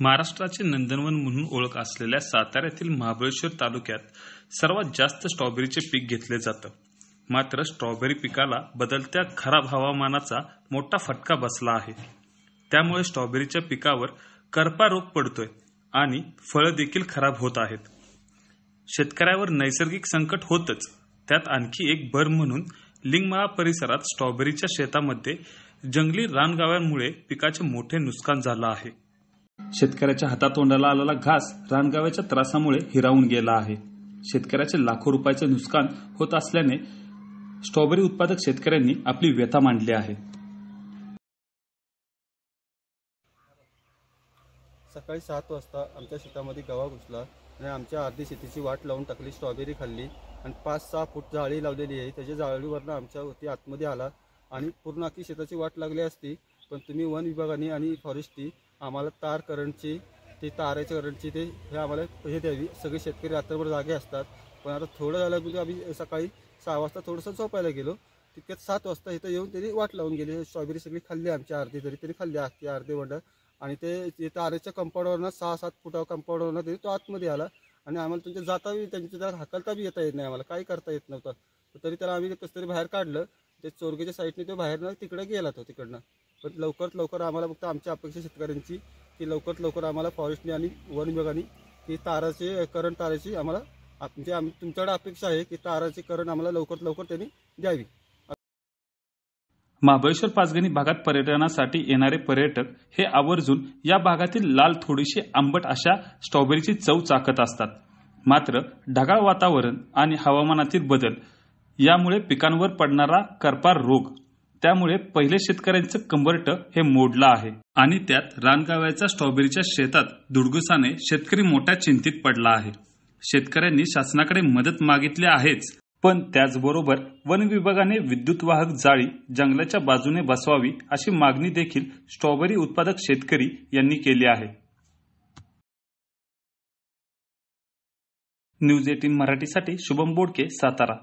महाराष्ट्राचे नंदनवन म्हणून ओळख असलेल्या साताऱ्यातील महाबळेश्वर तालुक्यात सर्वात जास्त स्ट्रॉबेरीचे पीक घेतले जातं. मात्र स्ट्रॉबेरी पिकाला बदलत्या खराब हवामानाचा मोठा फटका बसला आहे. त्यामुळे स्ट्रॉबेरीच्या पिकावर करपा रोग पडतोय आणि फळं देखील खराब होत आहेत. शेतकऱ्यावर नैसर्गिक संकट होतच. त्यात आणखी एक भर म्हणून लिंगमाळा परिसरात स्ट्रॉबेरीच्या शेतामध्ये जंगली रानगाव्यांमुळे पिकाचे मोठे नुकसान झालं आहे. शेतकऱ्याच्या हातातोंडाला आलेला घास रानगाव्याच्या त्रासामुळे हिरावून गेला आहे. शेतकऱ्याचे लाखो रुपयाचे नुकसान होत असल्याने स्ट्रॉबेरी उत्पादक शेतकऱ्यांनी आपली व्यथा मांडली आहे. सकाळी सात वाजता आमच्या शेतामध्ये गवा घुसला आणि आमच्या अर्धी शेतीची वाट लावून टाकली स्ट्रॉबेरी खाल्ली आणि पाच सहा फूट जाळी लावलेली आहे. त्याच्या जाळीवरनं आमच्यावरती आतमध्ये आला आणि पूर्ण अख्खी शेताची वाट लागली असती पण तुम्ही वन विभागाने आणि फॉरेस्टची आम्हाला तार करंटची ते ताराच्या करंटची ते हे आम्हाला हे द्यावी. सगळे शेतकरी रात्रभर जागे असतात. पण आता थोडं झालं म्हणजे आम्ही सकाळी सहा वाजता थोडंसं झोपायला गेलो. तितक्यात सात वाजता इथं येऊन त्यांनी वाट लावून गेली. स्ट्रॉबेरी सगळी खाल्ली आमची अर्धी तरी तरी खाल्ली अख्खी अर्धे वंड. आणि ते तारेच्या कंपाऊंडवरनं सहा सात फुटावर कंपाऊंडवरनं तरी तो आतमध्ये आला. आणि आम्हाला तुमच्या जाता बी त्यांच्या त्याला हाकलता बी येता येत नाही आम्हाला. काही करता येत नव्हतं. तरी त्याला आम्ही कसं तरी बाहेर काढलं. ते चोरगेच्या साईडने तो बाहेरनं तिकडे गेला तो तिकडनं. पण लवकरात लवकर आम्हाला फक्त आमच्या अपेक्षा शेतकऱ्यांची की लवकरात लवकर आम्हाला फॉरेस्टने आणि वन विभागाने की ताराचे करंट ताराची आम्हाला म्हणजे आम तुमच्याकडे अपेक्षा आहे की ताराची करंट आम्हाला लवकरात लवकर त्यांनी द्यावी. महाबळेश्वर पाचगणी भागात पर्यटनासाठी येणारे पर्यटक हे आवर्जून या भागातील लाल थोडीशी आंबट अशा स्ट्रॉबेरीची चव चाकत असतात. मात्र ढगाळ वातावरण आणि हवामानातील बदल यामुळे पिकांवर पडणारा करपार रोग त्यामुळे पहिले शेतकऱ्यांचं कंबरट हे मोडलं आहे. आणि त्यात रानगाव्याच्या स्ट्रॉबेरीच्या शेतात दुडगुसाने शेतकरी मोठ्या चिंतित पडला आहे. शेतकऱ्यांनी शासनाकडे मदत मागितली आहेच पण त्याचबरोबर वन विभागाने विद्युत वाहक जाळी जंगलाच्या बाजूने बसवावी अशी मागणी देखील स्ट्रॉबेरी उत्पादक शेतकरी यांनी केली आहे. न्यूज एटीन मराठीसाठी शुभम बोडके सातारा.